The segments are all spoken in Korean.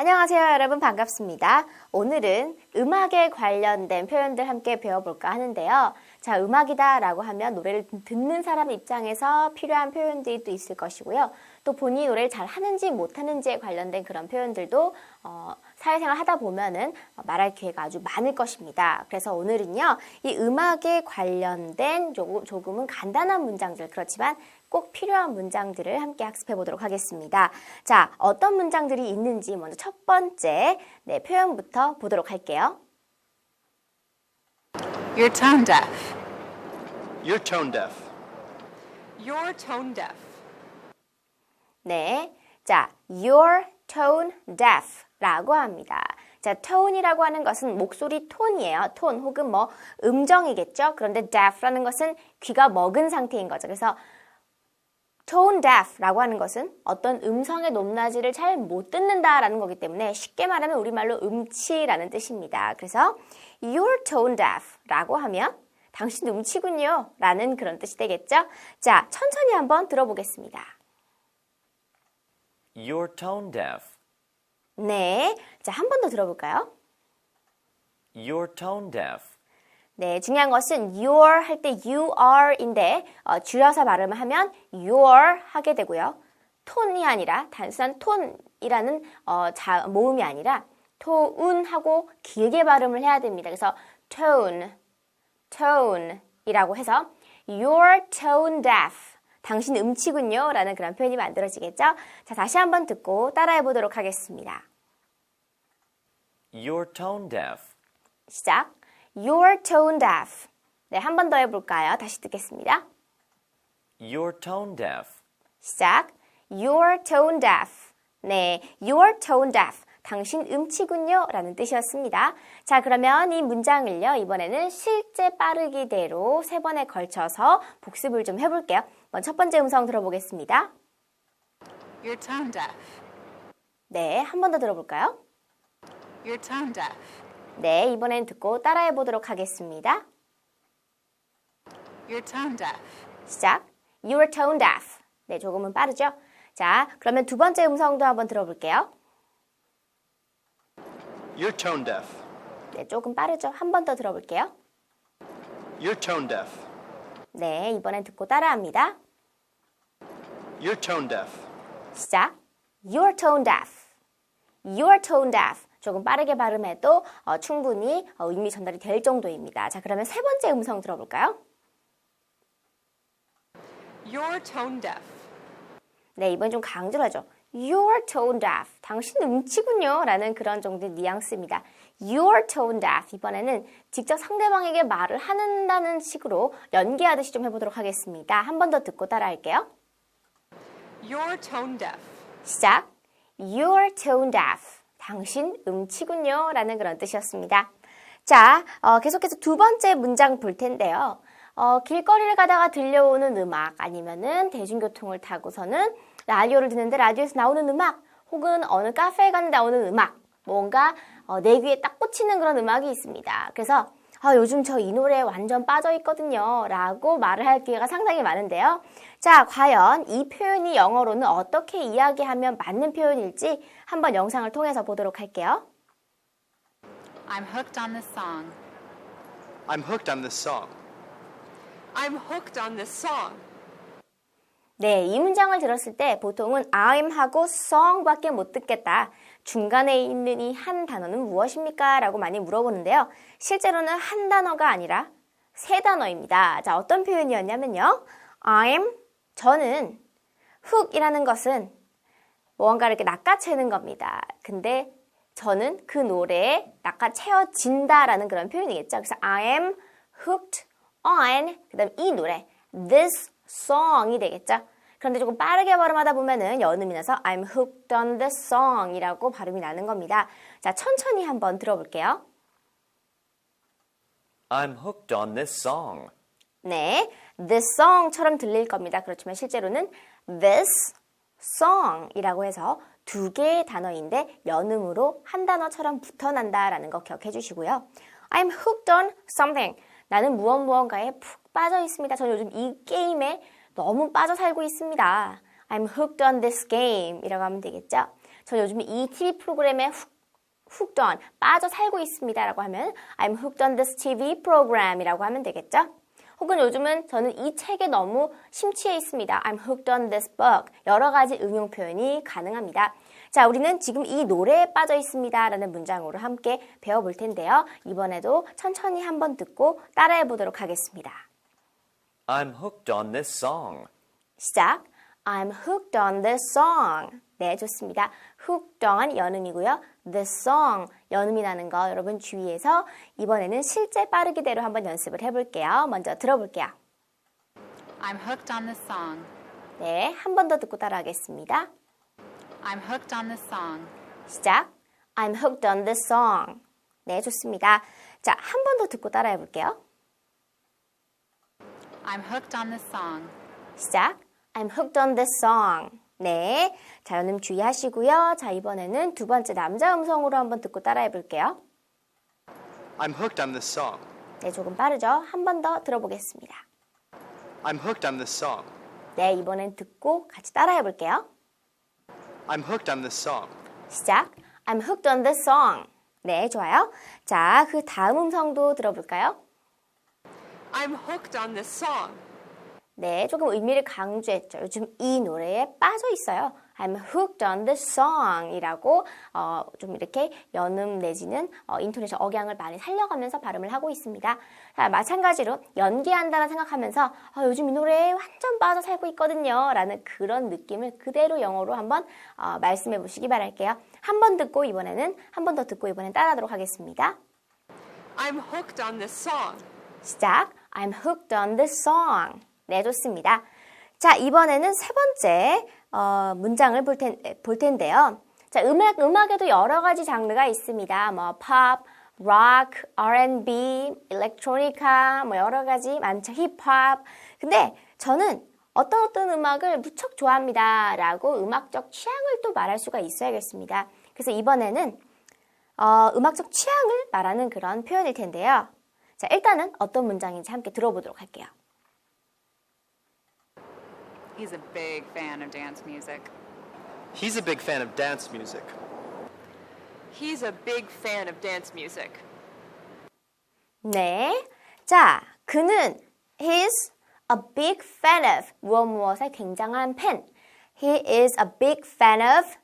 안녕하세요, 여러분. 반갑습니다. 오늘은 음악에 관련된 표현들 함께 배워볼까 하는데요. 자, 음악이다 라고 하면 노래를 듣는 사람 입장에서 필요한 표현들이 또 있을 것이고요. 또 본인이 노래를 잘 하는지 못하는지에 관련된 그런 표현들도 어, 사회생활 하다 보면은 말할 기회가 아주 많을 것입니다. 그래서 오늘은요, 이 음악에 관련된 조금, 조금은 간단한 문장들, 그렇지만 꼭 필요한 문장들을 함께 학습해 보도록 하겠습니다. 자, 어떤 문장들이 있는지 먼저 첫 번째 네, 표현부터 보도록 할게요. You're tone deaf. You're tone deaf. You're tone deaf. 네. 자, you're tone deaf 라고 합니다. 자, tone이라고 하는 것은 목소리 톤이에요. 톤 혹은 뭐 음정이겠죠. 그런데 deaf라는 것은 귀가 먹은 상태인 거죠. 그래서 tone deaf라고 하는 것은 어떤 음성의 높낮이를 잘 못 듣는다라는 거기 때문에 쉽게 말하면 우리말로 음치라는 뜻입니다. 그래서 you're tone deaf라고 하면 당신 음치군요 라는 그런 뜻이 되겠죠. 자, 천천히 한번 들어보겠습니다. You're tone deaf. 네. 자, 한 번 더 들어볼까요? You're tone deaf. 네, 중요한 것은 your 할 때 you are인데 어, 줄여서 발음을 하면 your 하게 되고요. 톤이 아니라 단순한 톤이라는 어, 자, 모음이 아니라 토운하고 길게 발음을 해야 됩니다. 그래서 tone, tone이라고 해서 you're tone deaf. 당신 음치군요. 라는 그런 표현이 만들어지겠죠? 자, 다시 한번 듣고 따라해 보도록 하겠습니다. You're tone deaf. 시작. You're tone deaf. 네, 한 번 더 해볼까요? 다시 듣겠습니다. You're tone deaf. 시작. You're tone deaf. 네, you're tone deaf. 당신 음치군요. 라는 뜻이었습니다. 자, 그러면 이 문장을요, 이번에는 실제 빠르기대로 세 번에 걸쳐서 복습을 좀 해볼게요. 먼저 첫 번째 음성 들어보겠습니다. You're tone deaf. 네, 한 번 더 들어볼까요? You're tone deaf. 네, 이번엔 듣고 따라해 보도록 하겠습니다. You're tone deaf. 시작. You're tone deaf. 네, 조금은 빠르죠? 자, 그러면 두 번째 음성도 한번 들어볼게요. You're tone deaf. 네, 조금 빠르죠? 한 번 더 들어볼게요. You're tone deaf. 네, 이번엔 듣고 따라합니다. You're tone deaf. 시작. You're tone deaf. You're tone deaf. 조금 빠르게 발음해도 어, 충분히 어, 의미 전달이 될 정도입니다. 자, 그러면 세 번째 음성 들어볼까요? You're tone deaf. 네, 이번 좀 강조를 하죠. You're tone deaf. 당신 음치군요. 라는 그런 정도의 뉘앙스입니다. You're tone deaf. 이번에는 직접 상대방에게 말을 한다는 식으로 연기하듯이 좀 해보도록 하겠습니다. 한 번 더 듣고 따라할게요. You're tone deaf. 시작. You're tone deaf. 당신 음치군요. 라는 그런 뜻이었습니다. 자, 어, 계속해서 두 번째 문장 볼 텐데요. 어, 길거리를 가다가 들려오는 음악 아니면은 대중교통을 타고서는 라디오를 듣는데 라디오에서 나오는 음악 혹은 어느 카페에 가는데 나오는 음악 뭔가 어, 내 귀에 딱 꽂히는 그런 음악이 있습니다. 그래서 아, 요즘 저 이 노래에 완전 빠져 있거든요. 라고 말을 할 기회가 상당히 많은데요. 자, 과연 이 표현이 영어로는 어떻게 이야기하면 맞는 표현일지 한번 영상을 통해서 보도록 할게요. I'm hooked on this song. I'm hooked on this song. I'm hooked on this song. 네, 이 문장을 들었을 때 보통은 I'm 하고 song밖에 못 듣겠다. 중간에 있는 이 한 단어는 무엇입니까? 라고 많이 물어보는데요. 실제로는 한 단어가 아니라 세 단어입니다. 자, 어떤 표현이었냐면요. I'm, 저는 hook이라는 것은 무언가를 이렇게 낚아채는 겁니다. 근데 저는 그 노래에 낚아채어진다라는 그런 표현이겠죠. 그래서 I am hooked on, 그 다음 이 노래, this song이 되겠죠. 그런데 조금 빠르게 발음하다 보면은 연음이 나서 I'm hooked on the song 이라고 발음이 나는 겁니다. 자, 천천히 한번 들어볼게요. I'm hooked on this song. 네, this song처럼 들릴 겁니다. 그렇지만 실제로는 this song이라고 해서 두 개의 단어인데 연음으로 한 단어처럼 붙어난다라는 거 기억해 주시고요. I'm hooked on something. 나는 무엇 무언가에 푹 빠져 있습니다. 저는 요즘 이 게임에 너무 빠져 살고 있습니다. I'm hooked on this game 이라고 하면 되겠죠. 저 요즘 이 TV 프로그램에 훅 hooked on, 빠져 살고 있습니다 라고 하면 I'm hooked on this TV program이라고 하면 되겠죠? 혹은 요즘은 저는 이 책에 너무 심취해 있습니다. I'm hooked on this book. 여러 가지 응용 표현이 가능합니다. 자, 우리는 지금 이 노래에 빠져 있습니다. 라는 문장으로 함께 배워볼 텐데요. 이번에도 천천히 한번 듣고 따라해 보도록 하겠습니다. I'm hooked on this song. 시작. I'm hooked on this song. 네, 좋습니다. hooked on 연음이고요. this song 연음이 나는 거 여러분 주의해서 이번에는 실제 빠르기대로 한번 연습을 해볼게요. 먼저 들어볼게요. I'm hooked on this song. 네, 한 번 더 듣고 따라하겠습니다. I'm hooked on this song. 시작. I'm hooked on this song. 네, 좋습니다. 자, 한 번 더 듣고 따라해 볼게요. I'm hooked on this song. 시작. I'm hooked on this song. 네. 자, 연음 주의하시고요. 자, 이번에는 두 번째 남자 음성으로 한번 듣고 따라해 볼게요. I'm hooked on this song. 네, 조금 빠르죠? 한 번 더 들어보겠습니다. I'm hooked on this song. 네, 이번엔 듣고 같이 따라해 볼게요. I'm hooked on this song. 시작. I'm hooked on this song. 네, 좋아요. 자, 그 다음 음성도 들어볼까요? I'm hooked on this song. 네, 조금 의미를 강조했죠. 요즘 이 노래에 빠져 있어요. I'm hooked on this song 이라고 어, 좀 이렇게 연음 내지는 어, 인토네이션 억양을 많이 살려가면서 발음을 하고 있습니다. 자, 마찬가지로 연기한다라 생각하면서 어, 요즘 이 노래에 완전 빠져 살고 있거든요. 라는 그런 느낌을 그대로 영어로 한번 어, 말씀해 보시기 바랄게요. 한 번 듣고 이번에는 한 번 더 듣고 이번엔 따라하도록 하겠습니다. I'm hooked on this song. 시작. I'm hooked on this song. 네, 좋습니다. 자, 이번에는 세 번째 어, 문장을 볼, 텐, 볼 텐데요. 자, 음악, 음악에도 여러 가지 장르가 있습니다. 뭐, 팝, 락, R&B, 일렉트로니카, 뭐, 여러 가지 많죠. 힙합. 근데 저는 어떤 어떤 음악을 무척 좋아합니다. 라고 음악적 취향을 또 말할 수가 있어야겠습니다. 그래서 이번에는 어, 음악적 취향을 말하는 그런 표현일 텐데요. 자, 일단은 어떤 문장인지 함께 들어보도록 할게요. He's a big fan of dance music. He's a big fan of dance music. He's a big fan of dance music. 네. 자, 그는 he's a big fan of 무엇 무엇의 굉장한 팬. He is a big fan of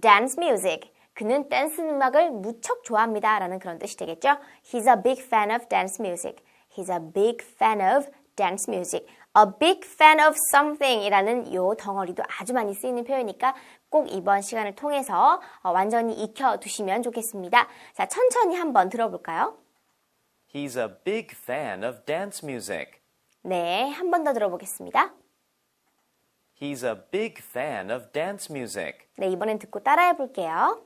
dance music. 그는 댄스 음악을 무척 좋아합니다. 라는 그런 뜻이 되겠죠? He's a big fan of dance music. He's a big fan of dance music. A big fan of something 이라는 요 덩어리도 아주 많이 쓰이는 표현이니까 꼭 이번 시간을 통해서 어, 완전히 익혀두시면 좋겠습니다. 자, 천천히 한번 들어볼까요? He's a big fan of dance music. 네, 한 번 더 들어보겠습니다. He's a big fan of dance music. 네, 이번엔 듣고 따라해 볼게요.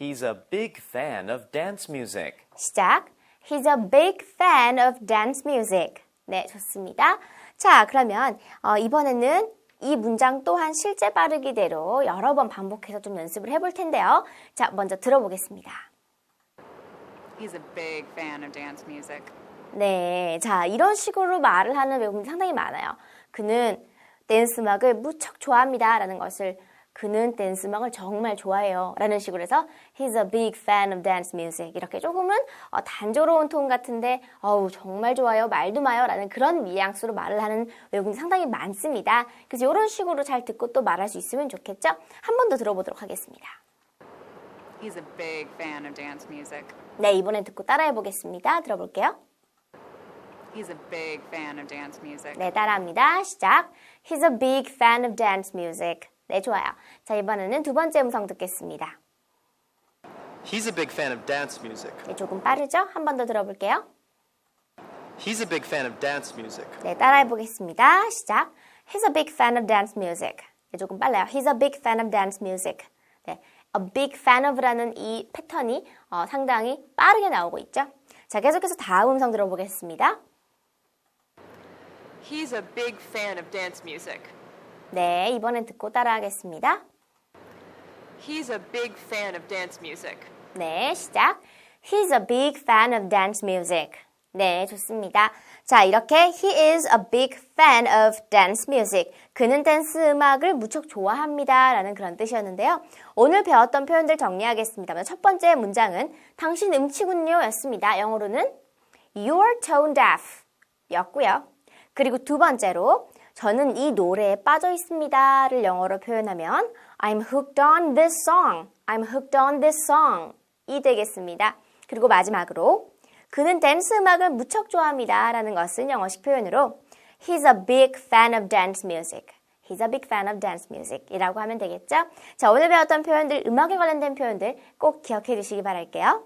He's a big fan of dance music. 시작. He's a big fan of dance music. 네, 좋습니다. 자, 그러면 어, 이번에는 이 문장 또한 실제 빠르기대로 여러 번 반복해서 좀 연습을 해볼 텐데요. 자, 먼저 들어보겠습니다. He's a big fan of dance music. 네, 자, 이런 식으로 말을 하는 외국인이 상당히 많아요. 그는 댄스 음악을 무척 좋아합니다. 라는 것을 그는 댄스 음악을 정말 좋아해요. 라는 식으로 해서 He's a big fan of dance music. 이렇게 조금은 어, 단조로운 톤 같은데 어우 정말 좋아요. 말도 마요. 라는 그런 뉘앙스로 말을 하는 외국인이 상당히 많습니다. 그래서 이런 식으로 잘 듣고 또 말할 수 있으면 좋겠죠? 한 번 더 들어보도록 하겠습니다. He's a big fan of dance music. 네, 이번엔 듣고 따라해 보겠습니다. 들어볼게요. He's a big fan of dance music. 네, 따라합니다. 시작. He's a big fan of dance music. 네, 좋아요. 자, 이번에는 두 번째 음성 듣겠습니다. He's a big fan of dance music. 네, 조금 빠르죠? 한 번 더 들어볼게요. He's a big fan of dance music. 네, 따라해 보겠습니다. 시작. He's a big fan of dance music. 네, 조금 빨라요. He's a big fan of dance music. 네, a big fan of라는 이 패턴이 어, 상당히 빠르게 나오고 있죠. 자, 계속해서 다음 음성 들어보겠습니다. He's a big fan of dance music. 네, 이번엔 듣고 따라하겠습니다. He's a big fan of dance music. 네, 시작. He's a big fan of dance music. 네, 좋습니다. 자, 이렇게 he is a big fan of dance music. 그는 댄스 음악을 무척 좋아합니다. 라는 그런 뜻이었는데요. 오늘 배웠던 표현들 정리하겠습니다. 첫 번째 문장은 당신 음치군요 였습니다. 영어로는 you're tone deaf 였고요. 그리고 두 번째로 저는 이 노래에 빠져 있습니다를 영어로 표현하면 I'm hooked on this song. I'm hooked on this song. 이 되겠습니다. 그리고 마지막으로 그는 댄스 음악을 무척 좋아합니다. 라는 것은 영어식 표현으로 He's a big fan of dance music. He's a big fan of dance music 이라고 하면 되겠죠? 자, 오늘 배웠던 표현들, 음악에 관련된 표현들 꼭 기억해 두시기 바랄게요.